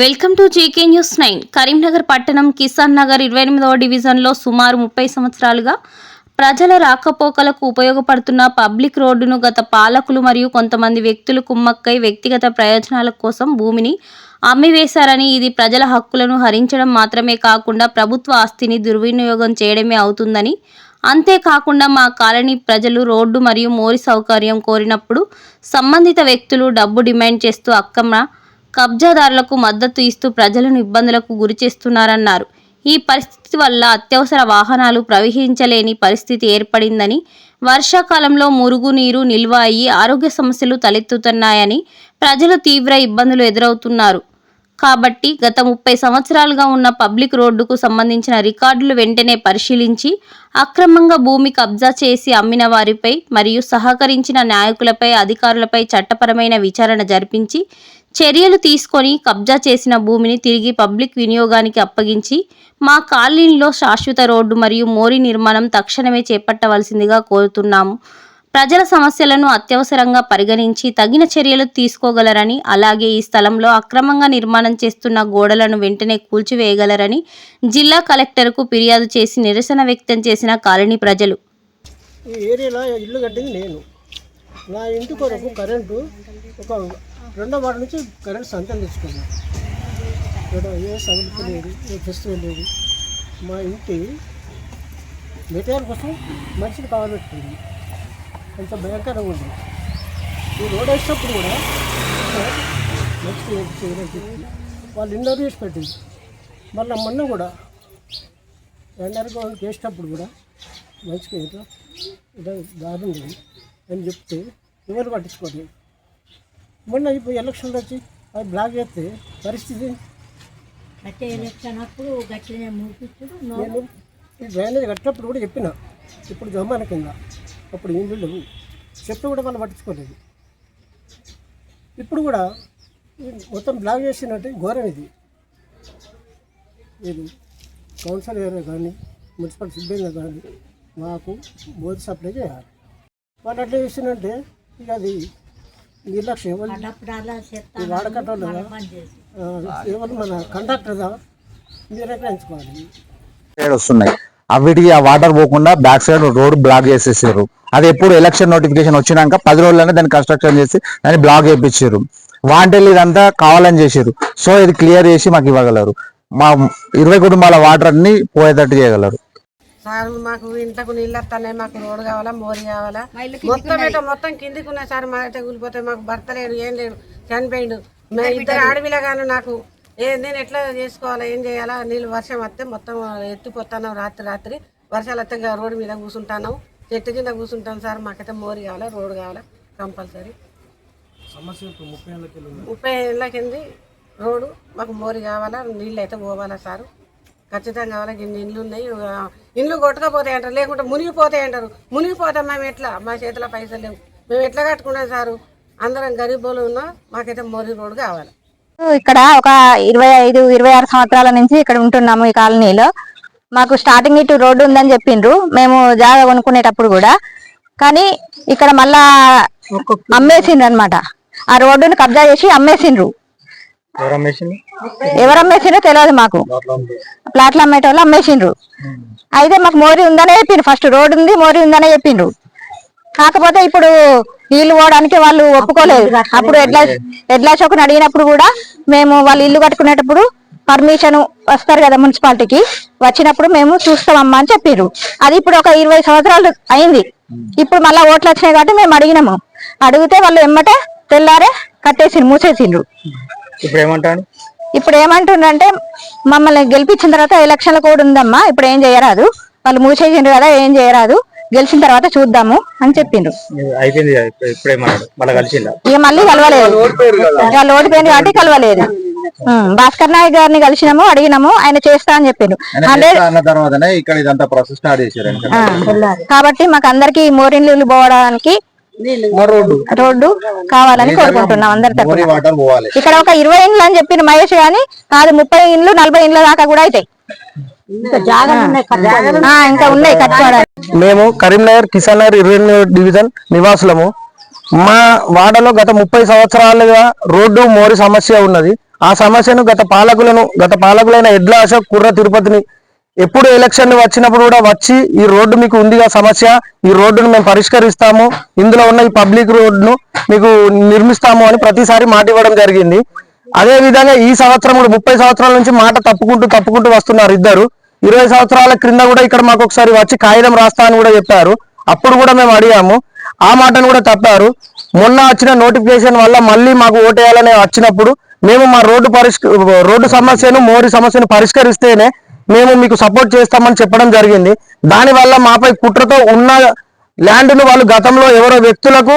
Welcome to GK news nine. Karimnagar పట్టణం కిసాన్ నగర్ ఇరవై ఎనిమిదవ డివిజన్లో సుమారు ముప్పై సంవత్సరాలుగా ప్రజల రాకపోకలకు ఉపయోగపడుతున్న పబ్లిక్ రోడ్డును గత పాలకులు మరియు కొంతమంది వ్యక్తులు కుమ్మక్కై వ్యక్తిగత ప్రయోజనాల కోసం భూమిని అమ్మివేశారని ఇది ప్రజల హక్కులను హరించడం మాత్రమే కాకుండా ప్రభుత్వ ఆస్తిని దుర్వినియోగం చేయడమే అవుతుందని. అంతేకాకుండా మా కాలనీ ప్రజలు రోడ్డు మరియు మోరి సౌకర్యం కోరినప్పుడు సంబంధిత వ్యక్తులు డబ్బు డిమాండ్ చేస్తూ అక్రమ కబ్జాదారులకు మద్దతు ఇస్తూ ప్రజలను ఇబ్బందులకు గురి చేస్తున్నారన్నారు. ఈ పరిస్థితి వల్ల అత్యవసర వాహనాలు ప్రవహించలేని పరిస్థితి ఏర్పడిందని వర్షాకాలంలో మురుగునీరు నిల్వ అయ్యి ఆరోగ్య సమస్యలు తలెత్తుతున్నాయని ప్రజలు తీవ్ర ఇబ్బందులు ఎదురవుతున్నారు. కాబట్టి గత ముప్పై సంవత్సరాలుగా ఉన్న పబ్లిక్ రోడ్డుకు సంబంధించిన రికార్డులు వెంటనే పరిశీలించి అక్రమంగా భూమి కబ్జా చేసి అమ్మిన వారిపై మరియు సహకరించిన నాయకులపై అధికారులపై చట్టపరమైన విచారణ జరిపించి చర్యలు తీసుకొని కబ్జా చేసిన భూమిని తిరిగి పబ్లిక్ వినియోగానికి అప్పగించి మా కాలనీలో శాశ్వత రోడ్డు మరియు మోరీ నిర్మాణం తక్షణమే చేపట్టవలసిందిగా కోరుతున్నాము. ప్రజల సమస్యలను అత్యవసరంగా పరిగణించి తగిన చర్యలు తీసుకోగలరని అలాగే ఈ స్థలంలో అక్రమంగా నిర్మాణం చేస్తున్న గోడలను వెంటనే కూల్చివేయగలరని జిల్లా కలెక్టర్కు ఫిర్యాదు చేసి నిరసన వ్యక్తం చేసిన కాలనీ ప్రజలు. ఈ ఏరియాలో ఇల్లు కట్టింది నేను. నా ఇంటి కొరకు కరెంటు ఒక రెండో వాటి నుంచి కరెంట్ సంతం తెచ్చుకున్నాను ఏ సౌలభ్యం లేదు ఏ ఫెస్టివల్ లేదు. మా ఇంటి మెటీరియల్ కోసం మనిషిని కావబెట్టుకుంది అంత భయంకరంగా ఉంది. ఈ రోడ్ వేసినప్పుడు కూడా నెక్స్ట్ చెప్పి వాళ్ళు ఇండోర్ చేసి పెట్టింది. మళ్ళీ మొన్న కూడా ఎండర్ గ్రౌండ్ చేసేటప్పుడు కూడా మంచిగా ఏదో ఏదో దారి ఉంది అని చెప్తే ఎవరు పట్టించుకోలేదు. మొన్న ఇప్పుడు ఎలక్షన్లు వచ్చి అది బ్లాక్ చేస్తే పరిస్థితి ఎలక్షన్ అప్పుడు నేను ఈ డ్రైనేజ్ కట్టినప్పుడు కూడా చెప్పిన. ఇప్పుడు జమాన కింద. అప్పుడు ఏం లేవు చెప్పి కూడా మనం పట్టించుకోలేదు. ఇప్పుడు కూడా మొత్తం బ్లాక్ చేసినట్టు ఘోరం ఇది. ఇది కౌన్సిల్ ఏరియా కానీ మున్సిపల్ సిబ్బంది కానీ మాకు బోధి సప్లై చేయాలి. వాళ్ళు అట్లా చేసినట్టే ఇక అది నిర్లక్ష్యం. ఎవరు ఎవరు మన కండక్టర్ మీరే ఎంచుకోవాలి సైడ్ వస్తున్నాయి. అవిటికి ఆ వాటర్ పోకుండా బ్యాక్ సైడ్ రోడ్ బ్లాక్ చేసేసారు. అది ఎప్పుడు ఎలక్షన్ నోటిఫికేషన్ వచ్చినాక పది రోజుల్లోనే దాన్ని కన్స్ట్రక్షన్ చేసి దాన్ని బ్లాక్ చేయించారు వాంటెల్ ఇదంతా కావాలని చేసారు సో ఇది క్లియర్ చేసి మాకు ఇవ్వగలరు. మా ఇరవై కుటుంబాల వాటర్ అన్ని పోయేటట్టు చేయగలరు. సార్ మాకు ఇంట్లోకి నీళ్ళు వస్తున్నాయి మాకు రోడ్డు కావాలా మోరి కావాలా? మొత్తం ఇట్లా మొత్తం కిందికి ఉన్నాయి సార్ మా అయితే కూలిపోతే మాకు భర్త లేడు ఏం లేడు చనిపోయిండు. మా ఇద్దరు ఆడపిల్లగాను నాకు ఏ నేను ఎట్లా చేసుకోవాలా ఏం చేయాలా? నీళ్ళు వర్షం వస్తే మొత్తం ఎత్తిపోతాను రాత్రి రాత్రి. వర్షాలు వస్తే రోడ్డు మీద కూర్చుంటాను చెట్టు కింద కూర్చుంటాను సార్. మాకైతే మోరి కావాలా రోడ్డు కావాలా? కంపల్సరీ. ముప్పై ఏళ్ళ కింది రోడ్డు మాకు మోరి కావాలా నీళ్ళు అయితే పోవాలా సారు. ఖచ్చితంగా కావాలా ఇన్ని ఇండ్లు ఉన్నాయి. ఇండ్లు కొట్టుకపోతాయి అంటారు లేకుంటే మునిగిపోతాయి అంటారు. మునిగిపోతాం మేము ఎట్లా? మా చేతిలో పైసలు లేవు. మేము ఎట్లా కట్టుకున్నాం సారు? అందరం గరీబులు ఉన్నాం మాకైతే మోరి రోడ్డు కావాలి. ఇక్కడ ఒక ఇరవై ఐదు ఇరవై ఆరు సంవత్సరాల నుంచి ఇక్కడ ఉంటున్నాము ఈ కాలనీలో. మాకు స్టార్టింగ్ ఇటు రోడ్డు ఉందని చెప్పిండ్రు. మేము జాగా కొనుక్కునేటప్పుడు కూడా. కానీ ఇక్కడ మళ్ళా అమ్మేసిండ్రు అనమాట ఆ రోడ్డును కబ్జా చేసి అమ్మేసిండ్రు. ఎవరు అమ్మేసిండ్రో తెలియదు మాకు. ప్లాట్లు అమ్మేటోళ్ళు అమ్మేసిండ్రు. అయితే మాకు మోరీ ఉందనే చెప్పిండ్రు. ఫస్ట్ రోడ్డు ఉంది మోరీ ఉందనే చెప్పిండ్రు. కాకపోతే ఇప్పుడు నీళ్ళు పోవడానికి వాళ్ళు ఒప్పుకోలేదు. అప్పుడు ఎడ్ల ఎడ్ల చౌకని అడిగినప్పుడు కూడా మేము వాళ్ళు ఇల్లు కట్టుకునేటప్పుడు పర్మిషన్ వస్తారు కదా మున్సిపాలిటీకి. వచ్చినప్పుడు మేము చూస్తామమ్మా అని చెప్పారు అది ఇప్పుడు ఒక ఇరవై సంవత్సరాలు అయింది. ఇప్పుడు మళ్ళా ఓట్లు వచ్చినాయి కాబట్టి మేము అడిగినాము. అడిగితే వాళ్ళు ఎమ్మటే తెల్లారే కట్టేసిండ్రు మూసేసిండ్రు. ఇప్పుడు ఏమంటాడు ఇప్పుడు మమ్మల్ని గెలిపించిన తర్వాత ఎలక్షన్ల కూడా ఉందమ్మా. ఇప్పుడు ఏం చేయరాదు. వాళ్ళు మూసేసిండ్రు కదా ఏం చేయరాదు. గెలిచిన తర్వాత చూద్దాము అని చెప్పిండ్రు అయిపోయింది ఇప్పుడేమన్నాడు మళ్ళీ కలిసిందా ఇక మళ్ళీ కలవలేదు. వాళ్ళు ఓడిపోయింది కాబట్టి కలవలేదు. భాస్కర్ నాయక్ గారిని కలిసినాము అడిగినాము ఆయన చేస్తా అని చెప్పిండు. హండ్రెడ్ అన్న తర్వాతనే ఇక్కడ ఇదంతా ప్రాసెస్ స్టార్ట్ చేశారు కాబట్టి మాకు అందరికి మోరిన్లు పోవడానికి రోడ్డు. కావాలని కోరుకుంటున్నాం అందరి ఇక్కడ ఒక ఇరవై ఇండ్లు అని చెప్పిన మహేష్ గాని కాదు ముప్పై ఇండ్లు నలభై ఇండ్ల దాకా కూడా అవుతాయి ఇంకా ఉన్నాయి. మేము కరీంనగర్ కిసాన్ నగర్ ఇరవై ఎనిమిది డివిజన్ నివాసులము. మా వాడలో గత ముప్పై సంవత్సరాలుగా రోడ్డు మోరి సమస్య ఉన్నది. ఆ సమస్యను గత పాలకులను గత పాలకులైన ఎడ్ల అశోక్ కుర్ర తిరుపతిని ఎప్పుడు ఎలక్షన్ వచ్చినప్పుడు కూడా వచ్చి ఈ రోడ్డు మీకు ఉందిగా సమస్య. ఈ రోడ్డును మేము పరిష్కరిస్తాము. ఇందులో ఉన్న ఈ పబ్లిక్ రోడ్డును మీకు నిర్మిస్తాము అని ప్రతిసారి మాట ఇవ్వడం జరిగింది. అదే విధంగా ఈ సంవత్సరం కూడా ముప్పై సంవత్సరాల నుంచి మాట తప్పుకుంటూ తప్పుకుంటూ వస్తున్నారు ఇద్దరు. ఇరవై సంవత్సరాల క్రింద కూడా ఇక్కడ మాకు ఒకసారి వచ్చి కాగితం రాస్తా అని కూడా చెప్పారు. అప్పుడు కూడా మేము అడిగాము. ఆ మాటను కూడా తప్పారు. మొన్న వచ్చిన నోటిఫికేషన్ వల్ల మళ్ళీ మాకు ఓటేయాలని వచ్చినప్పుడు మేము మా రోడ్డు పరిష్క రోడ్డు సమస్యను మోరి సమస్యను పరిష్కరిస్తేనే మేము మీకు సపోర్ట్ చేస్తామని చెప్పడం జరిగింది. దానివల్ల మాపై కుట్రతో ఉన్న ల్యాండ్ను వాళ్ళు గతంలో ఎవరో వ్యక్తులకు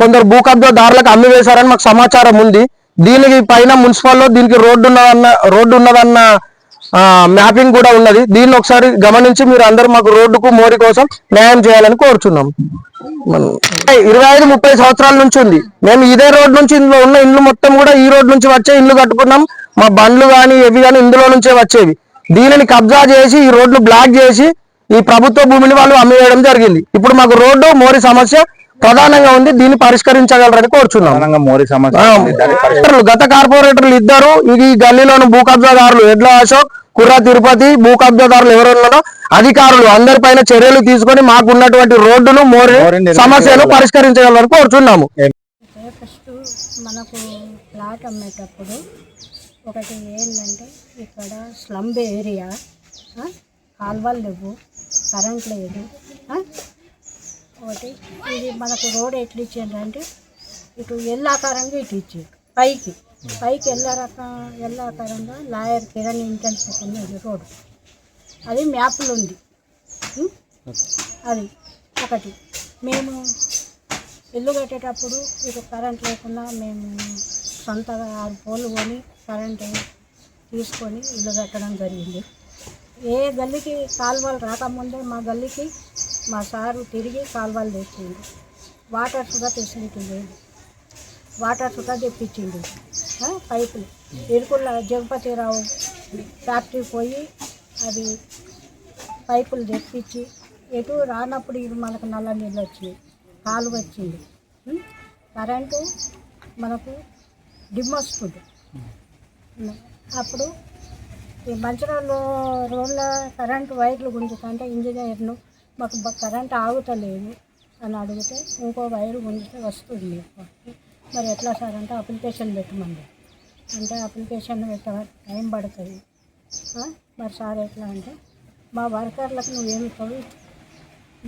కొందరు భూ కబ్జాదారులకు అమ్మి వేశారని మాకు సమాచారం ఉంది. దీనికి పైన మున్సిపల్లో దీనికి రోడ్డు ఉన్నదన్న రోడ్డు ఉన్నదన్న మ్యాపింగ్ కూడా ఉన్నది. దీన్ని ఒకసారి గమనించి మీరు అందరూ మాకు రోడ్డుకు మోరి కోసం న్యాయం చేయాలని కోరుచున్నాం. ఇరవై ఐదు ముప్పై సంవత్సరాల నుంచి ఉంది. మేము ఇదే రోడ్ నుంచి ఇందులో ఉన్న ఇండ్లు మొత్తం కూడా ఈ రోడ్ నుంచి వచ్చే ఇల్లు కట్టుకున్నాం. మా బండ్లు కానీ ఇవి కానీ ఇందులో నుంచే వచ్చేవి. దీనిని కబ్జా చేసి ఈ రోడ్లు బ్లాక్ చేసి ఈ ప్రభుత్వ భూమిని వాళ్ళు అమ్మివేయడం జరిగింది. ఇప్పుడు మాకు రోడ్డు మోరి సమస్య ప్రధానంగా ఉంది. దీన్ని పరిష్కరించగలరని కోరుచున్నాం. గత కార్పొరేటర్లు ఇద్దరు ఇది ఈ గల్లీలోని భూ కబ్జాదారులు ఎడ్ల అశోక్ కుర్ర తిరుపతి భూ కబ్జాదారులు ఎవరు ఉన్నారో అధికారులు అందరిపైన చర్యలు తీసుకొని మాకు ఉన్నటువంటి రోడ్డును మోరి. సమస్యను పరిష్కరించగలరని కోరుచున్నాము. ఫస్ట్ మనకు ప్లాట్ అమ్మేటప్పుడు ఒకటి ఏంటంటే ఇక్కడ స్లంబ్ ఏరియా ఆ, కాలువలు లేవు కరెంట్ లేదు ఆ, ఒకటి ఇది మనకు రోడ్ ఎట్లా ఇచ్చిండ్రంటే ఇటు ఎల్లాకారంగా ఇటు ఇచ్చారు పైకి. పైకి ఎల్ల రకం రకంగా లాయర్ కిరణ్ ఇంటెన్స్ ఉన్నది రోడ్ అది మ్యాప్లు ఉంది. అది ఒకటి. మేము ఇల్లు కట్టేటప్పుడు ఇటు కరెంట్ లేకుండా మేము సొంతగా ఆరు పోలు కొని కరెంట్ తీసుకొని ఇల్లు కట్టడం జరిగింది. ఏ గల్లీకి కాలువలు రాకముందే మా గల్లీకి మా సారు తిరిగి కాలువలు తెచ్చిండు. వాటర్ సుధా ఫెసిలిటీ లేదు. వాటర్ సుధా తెప్పించిండు. పైపులు. ఇరుకుల జగపతిరావు ఫ్యాక్టరీ పోయి అది పైపులు తెప్పించి ఎటు రానప్పుడు ఇది మనకు నల్ల నీళ్ళు వచ్చింది కాలు వచ్చింది. కరెంటు మనకు డిమ్ వస్తుంది అప్పుడు ఈ మంచిరాల్లో రోడ్ల కరెంటు వైర్లు గుంజుతుంటే ఇంజనీర్ను మాకు కరెంట్ ఆగుతలేదు అని అడిగితే ఇంకో వైరు గుంజితే వస్తుంది. మరి ఎట్లా సార్ అంటే అప్లికేషన్ పెట్టమండి అంటే అప్లికేషన్ పెట్ట టైం పడుతుంది. మరి సార్ ఎట్లా అంటే మా వర్కర్లకు నువ్వేమి ఇస్తావు?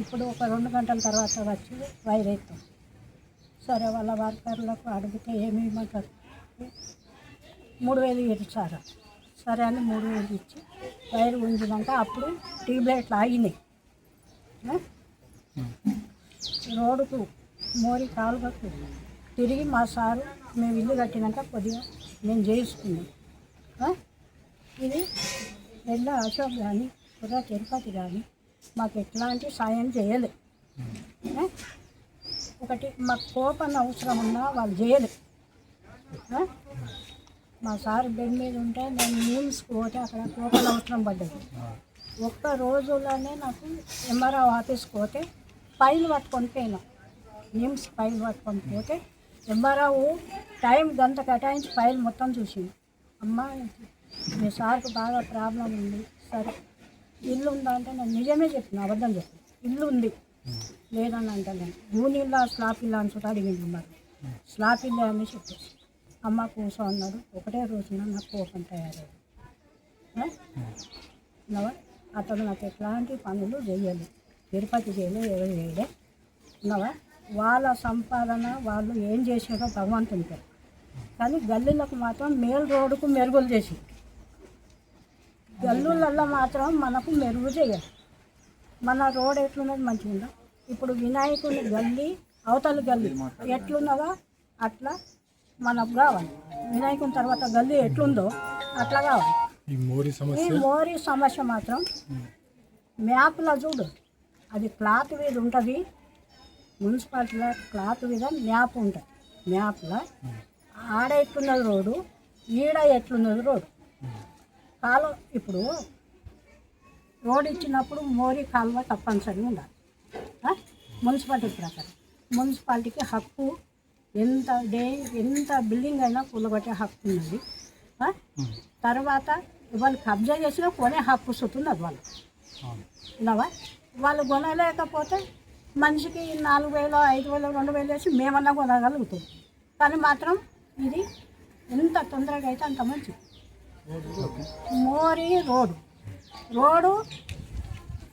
ఇప్పుడు ఒక రెండు గంటల తర్వాత వచ్చి వైర్ ఎత్తాం. సరే వాళ్ళ వర్కర్లకు అడిగితే ఏమి ఇవ్వమంటారు? మూడు వేలు ఇచ్చారు సరే. అని మూడు వేలు ఇచ్చి వైర్ ఉంచినాక అప్పుడు ట్యూబ్లైట్లు ఆగినాయి. రోడ్డుకు మోరి కాలువకు తిరిగి మా సారు మేము ఇల్లు కట్టినాక కొద్దిగా మేము చేసుకున్నాం ఇది ఎల్ల అశోక్ కానీ కుర్ర తిరుపతి కానీ మాకు ఎట్లాంటి సాయం చేయలే. ఒకటి మాకు కోపం అవసరం ఉన్నా వాళ్ళు చేయలే. మా సార్ బెడ్ మీద ఉంటే నేను మీమ్స్కి పోతే అక్కడ కోపం అవసరం పడ్డది. ఒక్క రోజులోనే నాకు ఎంఆర్ఓ ఆఫీస్కి పోతే ఫైల్ పట్టుకొని పోయినా. నిమ్స్ ఫైల్ పట్టుకొని పోతే ఎంఆర్ఓ టైం గంట కేటాయించి ఫైల్ మొత్తం చూసింది. అమ్మా మీ సార్కి బాగా ప్రాబ్లం ఉంది. సరే ఇల్లు ఉందా అంటే నేను నిజమే చెప్పిన అబద్ధం చెప్పిన. ఇల్లు ఉంది. లేదని నేను గూనీళ్ళ స్లాప్ ఇల్లు అని చూడ అడిగింది మరి స్లాప్ ఇల్లు అని చెప్పేసి. అమ్మ కూర్చో అన్నాడు. ఒకటే రోజున నాకు కోపం తయారయ్యాడు అతను నాకు ఎట్లాంటి పనులు చేయలేదు. తిరుపతి చేయలే ఎవరు చేయలే. ఉన్నావా వాళ్ళ సంపాదన వాళ్ళు ఏం చేసారో భగవంతునికే. కానీ గల్లీలకు మాత్రం మేల్ రోడ్డుకు మెరుగులు చేసి. గల్లులలో మాత్రం మనకు మెరుగు చేయాలి మన రోడ్ ఎట్లున్నది మంచిగా ఇప్పుడు వినాయకుని గల్లీ అవతల గల్లీ ఎట్లున్నదో అట్లా మనకు కావాలి. వినాయకుని తర్వాత గల్లీ ఎట్లుందో అట్లా కావాలి. ఈ మోరీ సమస్య మాత్రం మ్యాప్లో చూడు. అది క్లాత్ మీద ఉంటుంది మున్సిపాలిటీలో క్లాత్ మీద మ్యాప్ ఉంటుంది. మ్యాప్లో ఆడ ఎట్లున్నది రోడ్డు ఈడ ఎట్లున్నది రోడ్డు. కాలువ ఇప్పుడు రోడ్ ఇచ్చినప్పుడు మోరీ కాలువ తప్పనిసరిగా ఉండాలి? మున్సిపాలిటీ ప్రకారం. మున్సిపాలిటీకి హక్కు ఎంత డే ఎంత బిల్డింగ్ అయినా కూలగొట్టే హక్కు ఉన్నది? తర్వాత వాళ్ళు కబ్జా చేసినా కొనే హక్కు సుతున్నది వాళ్ళు. విన్నావా వాళ్ళు కొనలేకపోతే మనిషికి నాలుగు వేలు ఐదు వేలు రెండు వేలు వేసి మేమన్నా కొనగలుగుతాం. కానీ మాత్రం ఇది ఎంత తొందరగా అయితే అంత మంచిది. మోరి రోడ్డు. రోడ్డు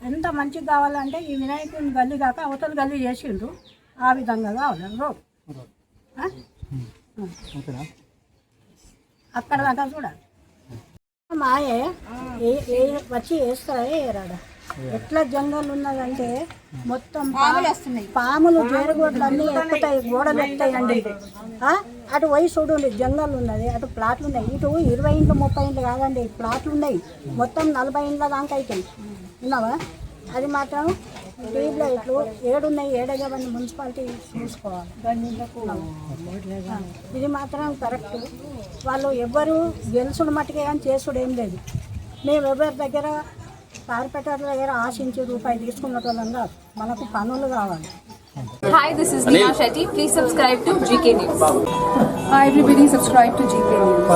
ఎంత మంచిగా కావాలంటే ఈ వినాయకుని గల్లీ కాక అవతల గల్లీ చేసిండ్రు. ఆ విధంగా కావాలి రోడ్ ఆ? అక్కడ దాకా చూడాలి. మాయే వచ్చి వేస్తారా ఏరాడ? ఎట్లా జంగల్ ఉన్నదంటే మొత్తం పాములు జేరుగోడ్లు అన్నీ ఎక్కుతాయి గోడలు ఎక్కుతాయండి? అటు పోయి చూడండి జంగల్ ఉన్నది అటు ప్లాట్లు ఉన్నాయి ఇటు ఇరవై ఇంట్లు ముప్పై ఇంట్లు కాదండి ప్లాట్లు ఉన్నాయి మొత్తం నలభై ఇంట్ల దాకా అవుతాయి ఉన్నావా? అది మాత్రం ట్యూబ్ లైట్లు ఏడున్నాయి ఏడగవని మున్సిపాలిటీ చూసుకోవాలి. ఇది మాత్రం కరెక్ట్. వాళ్ళు ఎవ్వరు గెలుసుడు మట్టుకే కానీ చేసుడు ఏం లేదు. మేము ఎవరి దగ్గర కార్పొరేటర్ దగ్గర ఆశించి రూపాయి తీసుకున్న వాళ్ళం కాదు మనకు పనులు కావాలి Hi, this is Neha Shetty. Please subscribe to GK News. Hi everybody, subscribe to GK News.